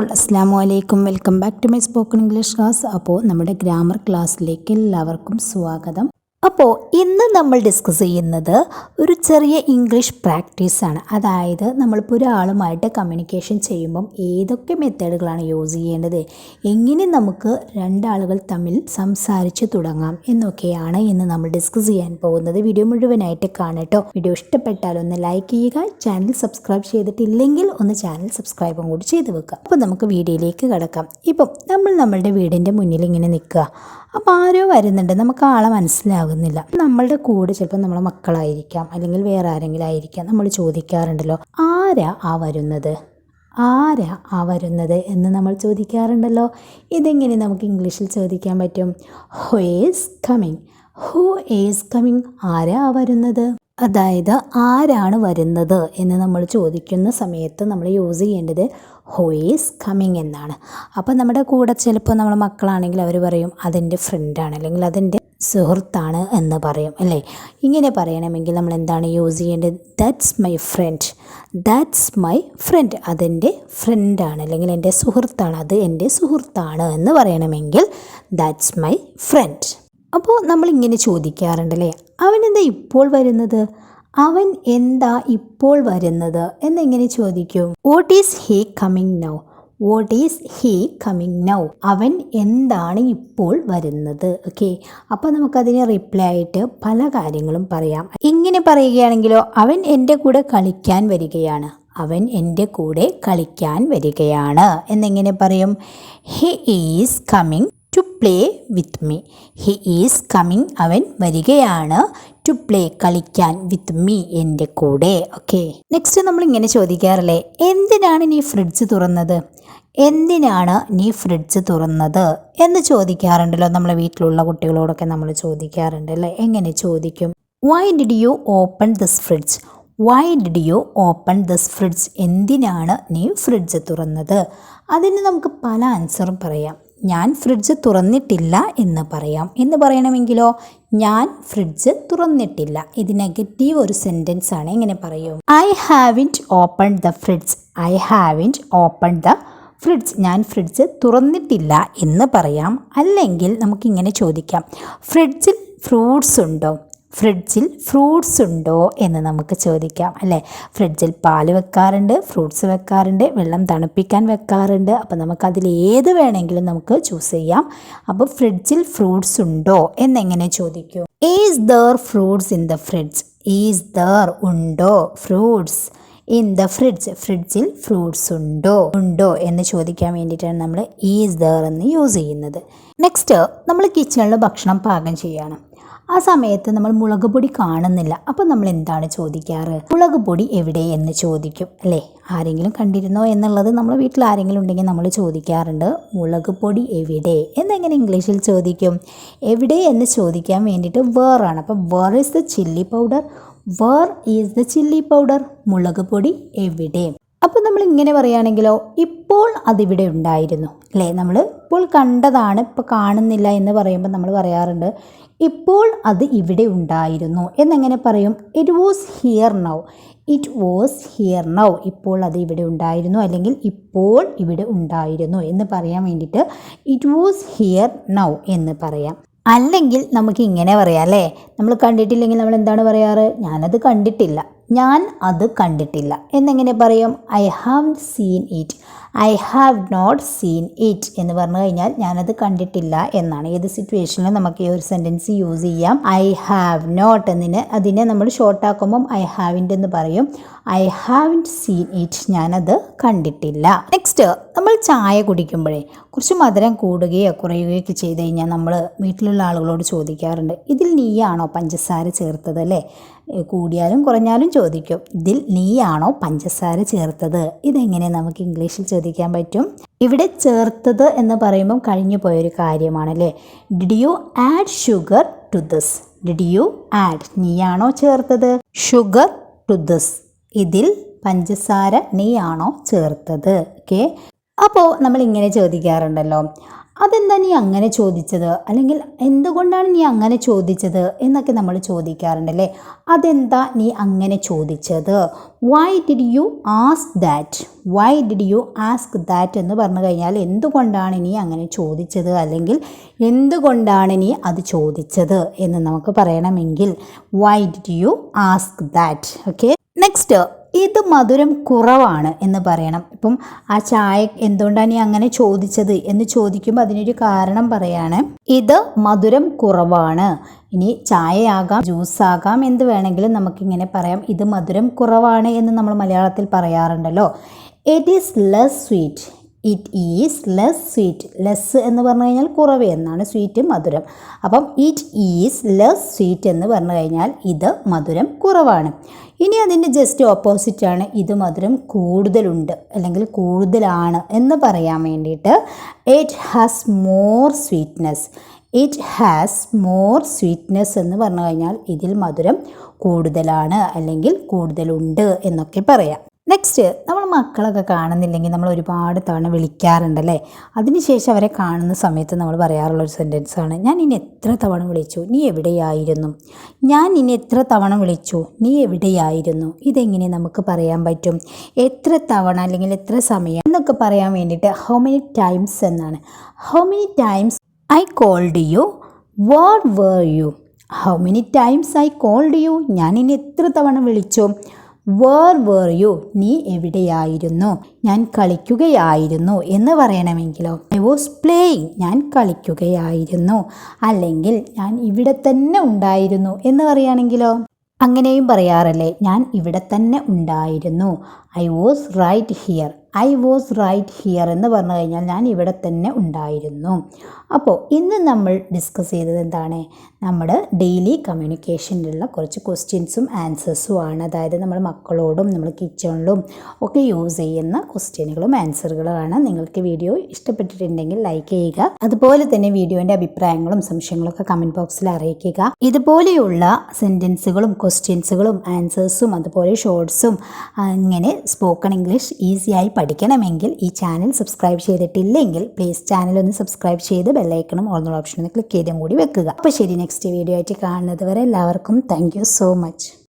All അസ്സാം വലൈക്കും welcome back to my spoken English class. അപ്പോൾ നമ്മുടെ ഗ്രാമർ ക്ലാസ്സിലേക്ക് എല്ലാവർക്കും സ്വാഗതം. അപ്പോൾ ഇന്ന് നമ്മൾ ഡിസ്കസ് ചെയ്യുന്നത് ഒരു ചെറിയ ഇംഗ്ലീഷ് പ്രാക്ടീസാണ് അതായത് നമ്മളിപ്പോൾ ഒരാളുമായിട്ട് കമ്മ്യൂണിക്കേഷൻ ചെയ്യുമ്പം ഏതൊക്കെ മെത്തേഡുകളാണ് യൂസ് ചെയ്യേണ്ടത്? എങ്ങനെ നമുക്ക് രണ്ടാളുകൾ തമ്മിൽ സംസാരിച്ച് തുടങ്ങാം എന്നൊക്കെയാണ് ഇന്ന് നമ്മൾ ഡിസ്കസ് ചെയ്യാൻ പോകുന്നത്. വീഡിയോ മുഴുവനായിട്ട് കാണട്ടോ വീഡിയോ ഇഷ്ടപ്പെട്ടാൽ ഒന്ന് ലൈക്ക് ചെയ്യുക ചാനൽ സബ്സ്ക്രൈബ് ചെയ്തിട്ടില്ലെങ്കിൽ ഒന്ന് ചാനൽ സബ്സ്ക്രൈബും കൂടി ചെയ്ത് വെക്കുക. അപ്പോൾ നമുക്ക് വീഡിയോയിലേക്ക് കിടക്കാം. ഇപ്പം നമ്മൾ നമ്മളുടെ വീടിന്റെ മുന്നിൽ ഇങ്ങനെ നിൽക്കുക. അപ്പോൾ ആരോ വരുന്നുണ്ട്. നമുക്ക് ആളെ മനസ്സിലാകുന്നില്ല. നമ്മളുടെ കൂടെ ചിലപ്പോൾ നമ്മളെ മക്കളായിരിക്കാം. അല്ലെങ്കിൽ വേറെ ആരെങ്കിലും ആയിരിക്കാം. നമ്മൾ ചോദിക്കാറുണ്ടല്ലോ. ആരാ ആ വരുന്നത്? ആരാ ആ വരുന്നത്? എന്ന് നമ്മൾ ചോദിക്കാറുണ്ടല്ലോ. ഇതെങ്ങനെ നമുക്ക് ഇംഗ്ലീഷിൽ ചോദിക്കാൻ പറ്റും? Who is coming who is coming ആരാ ആ വരുന്നത്? അതായത് ആരാണ് വരുന്നത് എന്ന് നമ്മൾ ചോദിക്കുന്ന സമയത്ത് നമ്മൾ യൂസ് ചെയ്യേണ്ടത് ഹോയിസ് ഈസ് കമ്മിങ് എന്നാണ്. അപ്പോൾ നമ്മുടെ കൂടെ ചിലപ്പോൾ നമ്മൾ മക്കളാണെങ്കിൽ അവർ പറയും അതെന്റെ ഫ്രണ്ടാണ് അല്ലെങ്കിൽ അതെന്റെ സുഹൃത്താണ് എന്ന് പറയും അല്ലേ? ഇങ്ങനെ പറയണമെങ്കിൽ നമ്മൾ എന്താണ് യൂസ് ചെയ്യേണ്ടത്? That's my friend that's my friend അതെന്റെ ഫ്രണ്ടാണ് അല്ലെങ്കിൽ എന്റെ സുഹൃത്താണ് അത് എന്റെ സുഹൃത്താണ് എന്ന് പറയണമെങ്കിൽ ദാറ്റ്സ് മൈ ഫ്രണ്ട് അപ്പോൾ നമ്മൾ നമ്മളിങ്ങനെ ചോദിക്കാറുണ്ടല്ലേ അവനെന്താ ഇപ്പോൾ വരുന്നത്? അവൻ എന്താ ഇപ്പോൾ വരുന്നത്? എന്നെങ്ങനെ ചോദിക്കും? What is he coming now what is he coming now അവൻ എന്താണ് ഇപ്പോൾ വരുന്നത്? ഓക്കെ അപ്പോൾ നമുക്കതിന് റിപ്ലൈ ആയിട്ട് പല കാര്യങ്ങളും പറയാം. ഇങ്ങനെ പറയുകയാണെങ്കിലോ അവൻ എന്റെ കൂടെ കളിക്കാൻ വരികയാണ്. അവൻ എന്റെ കൂടെ കളിക്കാൻ വരികയാണ്. എന്നെങ്ങനെ പറയും? He is coming to play with me he is coming അവൻ വരികയാണ്. ടു പ്ലേ കളിക്കാൻ വിത്ത് മീ എന്റെ കൂടെ. ഓക്കെ നെക്സ്റ്റ് നമ്മൾ ഇങ്ങനെ ചോദിക്കാറില്ലേ എന്തിനാണ് നീ ഫ്രിഡ്ജ് തുറന്നത്? എന്തിനാണ് നീ ഫ്രിഡ്ജ് തുറന്നത്? എന്ന് ചോദിക്കാറുണ്ടല്ലോ നമ്മളെ വീട്ടിലുള്ള കുട്ടികളോടൊക്കെ നമ്മൾ ചോദിക്കാറുണ്ട് അല്ലേ? എങ്ങനെ ചോദിക്കും? Why did you open this fridge why did you open this fridge എന്തിനാണ് നീ ഫ്രിഡ്ജ് തുറന്നത്? അതിന് നമുക്ക് പല ആൻസറും പറയാം. ഞാൻ ഫ്രിഡ്ജ് തുറന്നിട്ടില്ല എന്ന് പറയാം. എന്ന് പറയണമെങ്കിലോ? ഞാൻ ഫ്രിഡ്ജ് തുറന്നിട്ടില്ല. ഇത് നെഗറ്റീവ് ഒരു സെന്റൻസ് ആണ്. എങ്ങനെ പറയും? I haven't open the fridge I haven't open the fridge ഞാൻ ഫ്രിഡ്ജ് തുറന്നിട്ടില്ല എന്ന് പറയാം. അല്ലെങ്കിൽ നമുക്കിങ്ങനെ ചോദിക്കാം. ഫ്രിഡ്ജിൽ ഫ്രൂട്ട്സ് ഉണ്ടോ? ഫ്രിഡ്ജിൽ ഫ്രൂട്ട്സ് ഉണ്ടോ എന്ന് നമുക്ക് ചോദിക്കാം അല്ലേ? ഫ്രിഡ്ജിൽ പാൽ വെക്കാറുണ്ട് ഫ്രൂട്ട്സ് വെക്കാറുണ്ട് വെള്ളം തണുപ്പിക്കാൻ വെക്കാറുണ്ട്. അപ്പോൾ നമുക്കതിൽ ഏത് വേണമെങ്കിലും നമുക്ക് ചൂസ് ചെയ്യാം. അപ്പോൾ ഫ്രിഡ്ജിൽ ഫ്രൂട്ട്സ് ഉണ്ടോ എന്നെങ്ങനെ ചോദിക്കും? Is there fruits in the fridge is there ഉണ്ടോ ഫ്രൂട്ട്സ് ഇൻ ദ ഫ്രിഡ്ജ് ഫ്രിഡ്ജിൽ ഫ്രൂട്ട്സ് ഉണ്ടോ ഉണ്ടോ എന്ന് ചോദിക്കാൻ വേണ്ടിയിട്ടാണ് നമ്മൾ ഈസ് ദർ എന്ന് യൂസ് ചെയ്യുന്നത്. നെക്സ്റ്റ് നമ്മൾ കിച്ചണിൽ ഭക്ഷണം പാകം ചെയ്യാണ്. ആ സമയത്ത് നമ്മൾ മുളക് പൊടി കാണുന്നില്ല. അപ്പോൾ നമ്മൾ എന്താണ് ചോദിക്കാറ്? മുളക് പൊടി എവിടെ എന്ന് ചോദിക്കും അല്ലേ? ആരെങ്കിലും കണ്ടിരുന്നോ എന്നുള്ളത് നമ്മൾ വീട്ടിൽ ആരെങ്കിലും ഉണ്ടെങ്കിൽ നമ്മൾ ചോദിക്കാറുണ്ട്. മുളക് പൊടി എവിടെ എന്നെങ്ങനെ ഇംഗ്ലീഷിൽ ചോദിക്കും? എവിടെ എന്ന് ചോദിക്കാൻ വേണ്ടിയിട്ട് വേറാണ് അപ്പോൾ where is the chilli powder where is the chilli powder മുളക് പൊടി എവിടെ? അപ്പോൾ നമ്മൾ ഇങ്ങനെ പറയുകയാണെങ്കിലോ ഇപ്പോൾ അതിവിടെ ഉണ്ടായിരുന്നു അല്ലേ? നമ്മൾ ഇപ്പോൾ കണ്ടതാണ് ഇപ്പോൾ കാണുന്നില്ല എന്ന് പറയുമ്പോൾ നമ്മൾ പറയാറുണ്ട് ഇപ്പോൾ അത് ഇവിടെ ഉണ്ടായിരുന്നു എന്നെങ്ങനെ പറയും? It was here now it was here now ഇപ്പോൾ അത് ഇവിടെ ഉണ്ടായിരുന്നു അല്ലെങ്കിൽ ഇപ്പോൾ ഇവിടെ ഉണ്ടായിരുന്നു എന്ന് പറയാൻ വേണ്ടിയിട്ട് ഇറ്റ് വാസ് ഹിയർ നൗ എന്ന് പറയാം. അല്ലെങ്കിൽ നമുക്ക് ഇങ്ങനെ പറയാം അല്ലേ? നമ്മൾ കണ്ടിട്ടില്ലെങ്കിൽ നമ്മൾ എന്താണ് പറയാറ്? ഞാനത് കണ്ടിട്ടില്ല. ഞാൻ അത് കണ്ടിട്ടില്ല. എന്നെങ്ങനെ പറയും? I have seen it I have not seen it എന്ന് പറഞ്ഞു കഴിഞ്ഞാൽ ഞാനത് കണ്ടിട്ടില്ല എന്നാണ്. ഏത് സിറ്റുവേഷനിലും നമുക്ക് ഈ ഒരു സെന്റൻസ് യൂസ് ചെയ്യാം. ഐ ഹാവ് നോട്ട് എന്നതിന് അതിനെ നമ്മൾ ഷോർട്ടാക്കുമ്പം ഐ ഹാവിന്റെ എന്ന് പറയും. ഐ ഹാവ് സീൻ ഇറ്റ് ഞാനത് കണ്ടിട്ടില്ല. നെക്സ്റ്റ് നമ്മൾ ചായ കുടിക്കുമ്പോഴേ കുറച്ച് മധുരം കൂടുകയോ കുറയുകയോ ഒക്കെ ചെയ്ത് കഴിഞ്ഞാൽ നമ്മൾ വീട്ടിലുള്ള ആളുകളോട് ചോദിക്കാറുണ്ട്. ഇതിൽ നീയാണോ പഞ്ചസാര ചേർത്തത് അല്ലേ? കൂടിയാലും കുറഞ്ഞാലും ചോദിക്കും ഇതിൽ നീയാണോ പഞ്ചസാര ചേർത്തത്? ഇതെങ്ങനെ നമുക്ക് ഇംഗ്ലീഷിൽ ചോദിക്കാൻ പറ്റും? ഇവിടെ ചേർത്തത് എന്ന് പറയുമ്പം കഴിഞ്ഞു പോയൊരു കാര്യമാണല്ലേ? Did you add sugar to this did you add നീയാണോ ചേർത്തത്? ഷുഗർ ടു ദിസ് ഇതിൽ പഞ്ചസാര നീയാണോ ചേർത്തത്? ഓക്കെ അപ്പോൾ നമ്മൾ ഇങ്ങനെ ചോദിക്കാറുണ്ടല്ലോ. അതെന്താ നീ അങ്ങനെ ചോദിച്ചത്? അല്ലെങ്കിൽ എന്തുകൊണ്ടാണ് നീ അങ്ങനെ ചോദിച്ചത് എന്നൊക്കെ നമ്മൾ ചോദിക്കാറുണ്ടല്ലേ? അതെന്താ നീ അങ്ങനെ ചോദിച്ചത്? Why did you ask that why did you ask that എന്ന് പറഞ്ഞു കഴിഞ്ഞാൽ എന്തുകൊണ്ടാണ് നീ അങ്ങനെ ചോദിച്ചത്? അല്ലെങ്കിൽ എന്തുകൊണ്ടാണ് നീ അത് ചോദിച്ചത് എന്ന് നമുക്ക് പറയണമെങ്കിൽ why did you ask that okay next ഇത് മധുരം കുറവാണ് എന്ന് പറയണം. ഇപ്പം ആ ചായ എന്തുകൊണ്ടാണ് നീ അങ്ങനെ ചോദിച്ചത് എന്ന് ചോദിക്കുമ്പോൾ അതിനൊരു കാരണം പറയാണ്. ഇത് മധുരം കുറവാണ്. ഇനി ചായയാകാം ജ്യൂസാകാം എന്ത് വേണമെങ്കിലും നമുക്കിങ്ങനെ പറയാം. ഇത് മധുരം കുറവാണ് എന്ന് നമ്മൾ മലയാളത്തിൽ പറയാറുണ്ടല്ലോ. It is less sweet it is less sweet less എന്ന് പറഞ്ഞു കഴിഞ്ഞാൽ കുറവ് എന്നാണ് സ്വീറ്റ് മധുരം. അപ്പം ഇറ്റ് ഈസ് ലെസ് സ്വീറ്റ് എന്ന് പറഞ്ഞു കഴിഞ്ഞാൽ ഇത് മധുരം കുറവാണ്. ഇനി അതിന്റെ ജസ്റ്റ് ഓപ്പോസിറ്റാണ് ഇത് മധുരം കൂടുതലുണ്ട് അല്ലെങ്കിൽ കൂടുതലാണ് എന്ന് പറയാൻ വേണ്ടിയിട്ട് it has more sweetness it has more sweetness എന്ന് പറഞ്ഞു കഴിഞ്ഞാൽ ഇതിൽ മധുരം കൂടുതലാണ് അല്ലെങ്കിൽ കൂടുതലുണ്ട് എന്നൊക്കെ പറയാം. നെക്സ്റ്റ് നമ്മൾ മക്കളൊക്കെ കാണുന്നില്ലെങ്കിൽ നമ്മൾ ഒരുപാട് തവണ വിളിക്കാറുണ്ടല്ലേ? അതിനുശേഷം അവരെ കാണുന്ന സമയത്ത് നമ്മൾ പറയാറുള്ള ഒരു സെന്റൻസാണ് ഞാൻ ഇനി എത്ര തവണ വിളിച്ചു? നീ എവിടെയായിരുന്നു? ഞാൻ ഇനി എത്ര തവണ വിളിച്ചു? നീ എവിടെയായിരുന്നു? ഇതെങ്ങനെ നമുക്ക് പറയാൻ പറ്റും? എത്ര തവണ അല്ലെങ്കിൽ എത്ര സമയം? എന്നൊക്കെ പറയാൻ വേണ്ടിയിട്ട് ഹൗ മെനി ടൈംസ് എന്നാണ്. How many times I called you what where you how many times I called you ഞാൻ ഇനി എത്ര തവണ വിളിച്ചു? വേർ വേർ യു നീ എവിടെയായിരുന്നു? ഞാൻ കളിക്കുകയായിരുന്നു എന്ന് പറയണമെങ്കിലോ? ഐ വാസ് പ്ലേയിങ് ഞാൻ കളിക്കുകയായിരുന്നു. അല്ലെങ്കിൽ ഞാൻ ഇവിടെ തന്നെ ഉണ്ടായിരുന്നു എന്ന് പറയുകയാണെങ്കിലോ? അങ്ങനെയും പറയാറല്ലേ? ഞാൻ ഇവിടെ തന്നെ ഉണ്ടായിരുന്നു. I was right here I was right here എന്ന് പറഞ്ഞു കഴിഞ്ഞാൽ ഞാൻ ഇവിടെ തന്നെ ഉണ്ടായിരുന്നു. അപ്പോൾ ഇന്ന് നമ്മൾ ഡിസ്കസ് ചെയ്തത് എന്താണ്? നമ്മുടെ ഡെയിലി കമ്മ്യൂണിക്കേഷനിലുള്ള കുറച്ച് ക്വസ്റ്റ്യൻസും ആൻസേഴ്സും ആണ്. അതായത് നമ്മൾ മക്കളോടും നമ്മൾ കിച്ചണിലും ഒക്കെ യൂസ് ചെയ്യുന്ന ക്വസ്റ്റ്യനുകളും ആൻസറുകളുമാണ് നിങ്ങൾക്ക് വീഡിയോ ഇഷ്ടപ്പെട്ടിട്ടുണ്ടെങ്കിൽ ലൈക്ക് ചെയ്യുക. അതുപോലെ തന്നെ വീഡിയോന്റെ അഭിപ്രായങ്ങളും സംശയങ്ങളും ഒക്കെ കമന്റ് ബോക്സിൽ അറിയിക്കുക. ഇതുപോലെയുള്ള സെന്റൻസുകളും ക്വസ്റ്റ്യൻസുകളും ആൻസേഴ്സും അതുപോലെ ഷോർട്ട്സും അങ്ങനെ സ്പോക്കൺ ഇംഗ്ലീഷ് ഈസിയായി പഠിക്കണമെങ്കിൽ ഈ ചാനൽ സബ്സ്ക്രൈബ് ചെയ്തിട്ടില്ലെങ്കിൽ പ്ലീസ് ചാനൽ ഒന്ന് സബ്സ്ക്രൈബ് ചെയ്ത് ബെല്ലൈക്കണം ഓർന്നുള്ള ഓപ്ഷൻ ഒന്ന് ക്ലിക്ക് ചെയ്തും കൂടി വെക്കുക. അപ്പോൾ ശരി നെക്സ്റ്റ് വീഡിയോ ആയിട്ട് കാണുന്നത് വരെ എല്ലാവർക്കും താങ്ക് സോ മച്ച്